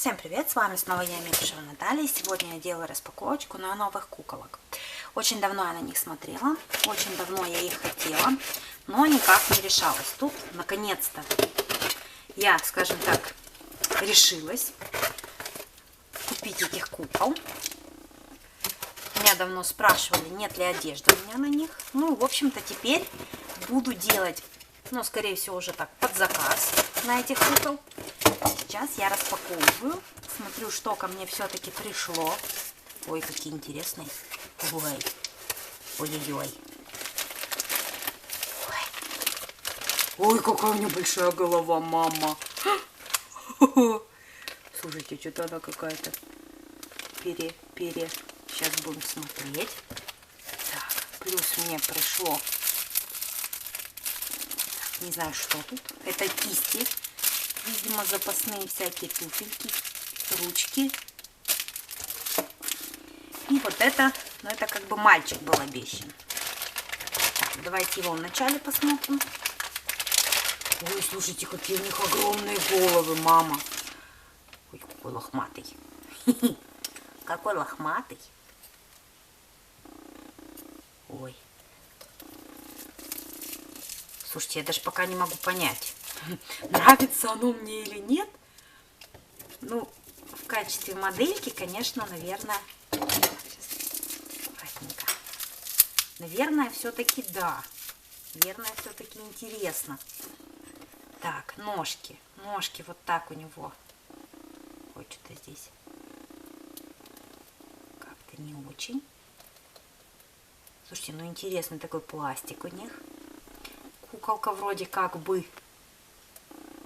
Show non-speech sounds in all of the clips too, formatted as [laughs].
Всем привет, с вами снова я, Микушева Наталья. Сегодня я делаю распаковочку на новых куколок. Очень давно я на них смотрела, очень давно я их хотела, но никак не решалась. Тут, наконец-то, я, скажем так, решилась купить этих кукол. Меня давно спрашивали, нет ли одежды у меня на них. Ну, в общем-то, теперь буду делать, ну, скорее всего, уже так, под заказ на этих кукол. Сейчас я распаковываю, смотрю, что ко мне все-таки пришло. Ой, какие интересные. Ой, ой-ой-ой. Ой, какая у меня большая голова, мама. [gasps] Слушайте, что-то она какая-то пере, пере. Сейчас будем смотреть. Так, плюс мне пришло, не знаю, что тут. Это кисти Видимо, запасные всякие туфельки, ручки. И вот это, ну это как бы мальчик был обещан. Давайте его вначале посмотрим. Ой, слушайте, какие у них огромные головы, мама. Ой, какой лохматый. [laughs] Какой лохматый. Ой. Слушайте, я даже пока не могу понять, нравится оно мне или нет. Ну, в качестве модельки, конечно, наверное. Наверное, все-таки да. Наверное, все-таки интересно. Так, ножки. Ножки вот так у него. Ой, что-то здесь как-то не очень. Слушайте, ну интересный такой пластик у них. Куколка вроде как бы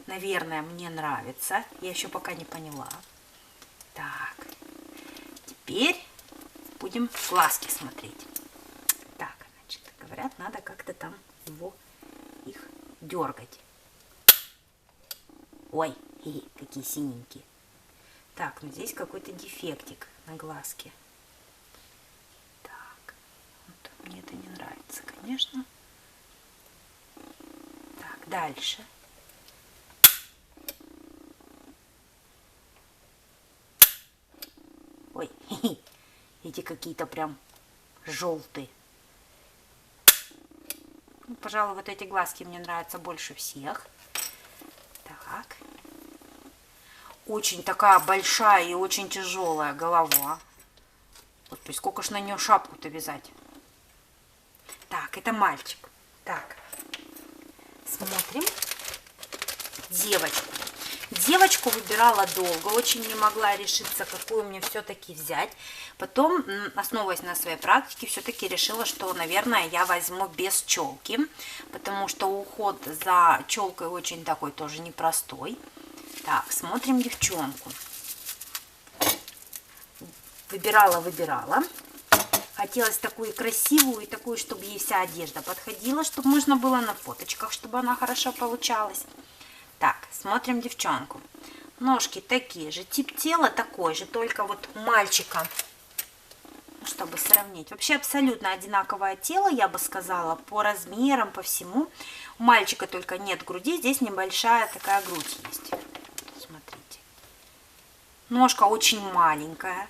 наверное, мне нравится. Я еще пока не поняла. Так, теперь будем глазки смотреть. Так, значит, говорят, надо как-то там его, их дергать. Ой, хи, какие синенькие. Так, ну здесь какой-то дефектик на глазке. Так, вот мне это не нравится, конечно. Так, дальше. Ой, [laughs] эти какие-то прям желтые. Ну, пожалуй, вот эти глазки мне нравятся больше всех. Так. Очень такая большая и очень тяжелая голова. Вот, сколько ж на нее шапку-то вязать. Так, это мальчик. Так, смотрим. Девочку. Девочку выбирала долго, очень не могла решиться, какую мне все-таки взять. Потом, основываясь на своей практике, все-таки решила, что, наверное, я возьму без челки, потому что уход за челкой очень такой тоже непростой. Так, смотрим девчонку. Выбирала, выбирала. Хотелось такую красивую и такую, чтобы ей вся одежда подходила, чтобы можно было на фоточках, чтобы она хорошо получалась. Так, смотрим девчонку. Ножки такие же, тип тела такой же, только вот у мальчика, ну, чтобы сравнить. Вообще абсолютно одинаковое тело, я бы сказала, по размерам, по всему. У мальчика только нет груди, здесь небольшая такая грудь есть. Смотрите. Ножка очень маленькая.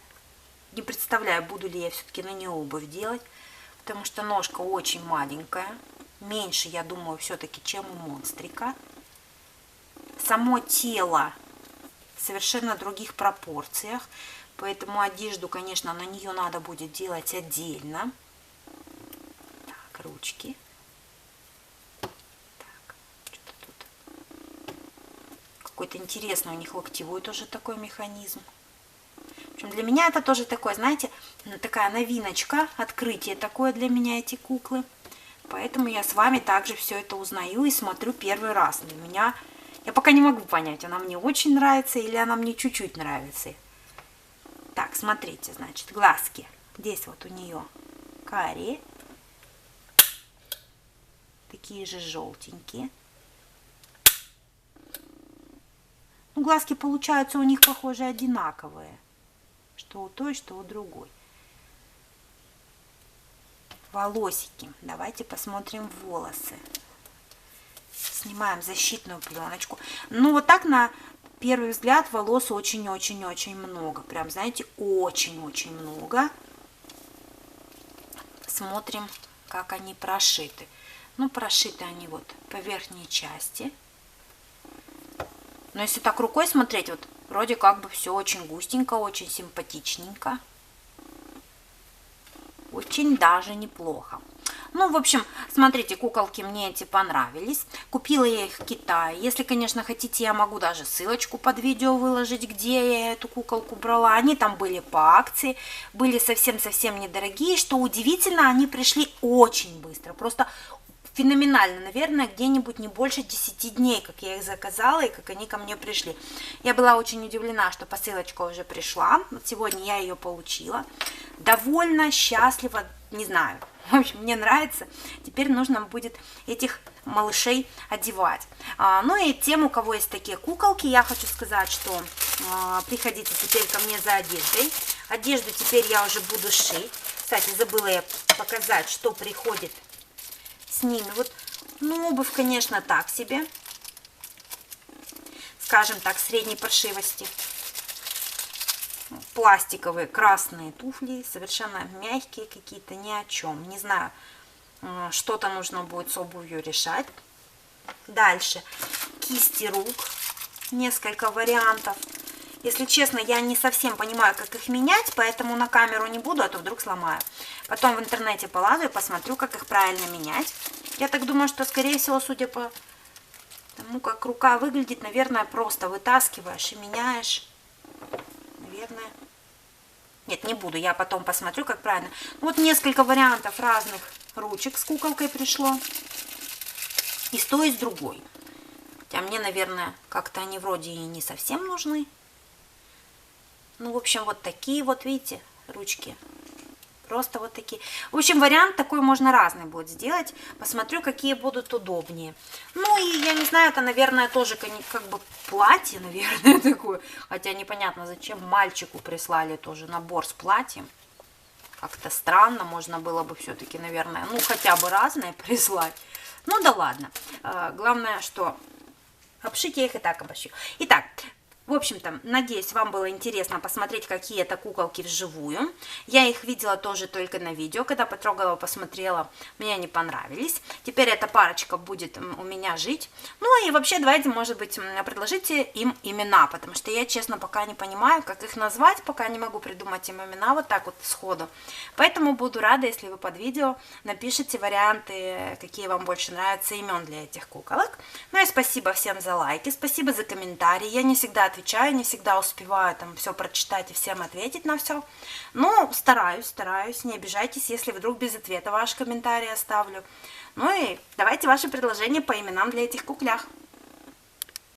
Не представляю, буду ли я все-таки на нее обувь делать, потому что ножка очень маленькая. Меньше, я думаю, все-таки, чем у монстрика само тело совершенно других пропорциях, поэтому одежду, конечно, на нее надо будет делать отдельно. Так, ручки. Так, что-то тут. Какой-то интересный у них локтевой тоже такой механизм. В для меня это тоже такое, знаете, такая новиночка, открытие такое для меня эти куклы. Поэтому я с вами также все это узнаю и смотрю первый раз. Для меня я пока не могу понять, она мне очень нравится или она мне чуть-чуть нравится. Так, смотрите, значит, глазки. Здесь вот у нее карие. Такие же желтенькие. Ну, глазки получаются у них, похоже, одинаковые. Что у той, что у другой. Волосики. Давайте посмотрим волосы снимаем защитную пленочку. Ну, вот так на первый взгляд волос очень-очень-очень много. Прям, знаете, очень-очень много. Смотрим, как они прошиты. Ну, прошиты они вот по верхней части. Но если так рукой смотреть, вот вроде как бы все очень густенько, очень симпатичненько. Очень даже неплохо. Ну, в общем, смотрите, куколки мне эти понравились. Купила я их в Китае. Если, конечно, хотите, я могу даже ссылочку под видео выложить, где я эту куколку брала. Они там были по акции, были совсем-совсем недорогие. Что удивительно, они пришли очень быстро. Просто феноменально, наверное, где-нибудь не больше 10 дней, как я их заказала и как они ко мне пришли. Я была очень удивлена, что посылочка уже пришла. Сегодня я ее получила. Довольно, счастлива, не знаю. [laughs] В общем, мне нравится. Теперь нужно будет этих малышей одевать. А, ну и тем, у кого есть такие куколки, я хочу сказать, что а, приходите теперь ко мне за одеждой. Одежду теперь я уже буду шить. Кстати, забыла я показать, что приходит с ними. Вот, ну, обувь, конечно, так себе. Скажем так, средней паршивости. Пластиковые красные туфли, совершенно мягкие какие-то, ни о чем. Не знаю, э, что-то нужно будет с обувью решать. Дальше. Кисти рук. Несколько вариантов. Если честно, я не совсем понимаю, как их менять, поэтому на камеру не буду, а то вдруг сломаю. Потом в интернете полазаю, посмотрю, как их правильно менять. Я так думаю, что, скорее всего, судя по тому, как рука выглядит, наверное, просто вытаскиваешь и меняешь. Наверное. Нет, не буду, я потом посмотрю, как правильно. Вот несколько вариантов разных ручек с куколкой пришло. И с той, и с другой. Хотя мне, наверное, как-то они вроде и не совсем нужны. Ну, в общем, вот такие вот, видите, ручки. Просто вот такие. В общем, вариант такой можно разный будет сделать. Посмотрю, какие будут удобнее. Ну, и я не знаю, это, наверное, тоже как бы платье, [laughs] наверное, такое. Хотя непонятно, зачем мальчику прислали тоже набор с платьем. Как-то странно, можно было бы все-таки, наверное, ну, хотя бы разное [laughs] прислать. Ну, да ладно. А, главное, что обшить я их и так обошью. Итак, в общем-то, надеюсь, вам было интересно посмотреть, какие это куколки вживую. Я их видела тоже только на видео, когда потрогала, посмотрела, мне они понравились. Теперь эта парочка будет у меня жить. Ну и вообще, давайте, может быть, предложите им имена, потому что я, честно, пока не понимаю, как их назвать, пока не могу придумать им имена вот так вот сходу. Поэтому буду рада, если вы под видео напишите варианты, какие вам больше нравятся имен для этих куколок. Ну и спасибо всем за лайки, спасибо за комментарии. Я не всегда отвечаю, не всегда успеваю там все прочитать и всем ответить на все. Но стараюсь, стараюсь, не обижайтесь, если вдруг без ответа ваш комментарий оставлю. Ну и давайте ваши предложения по именам для этих куклях.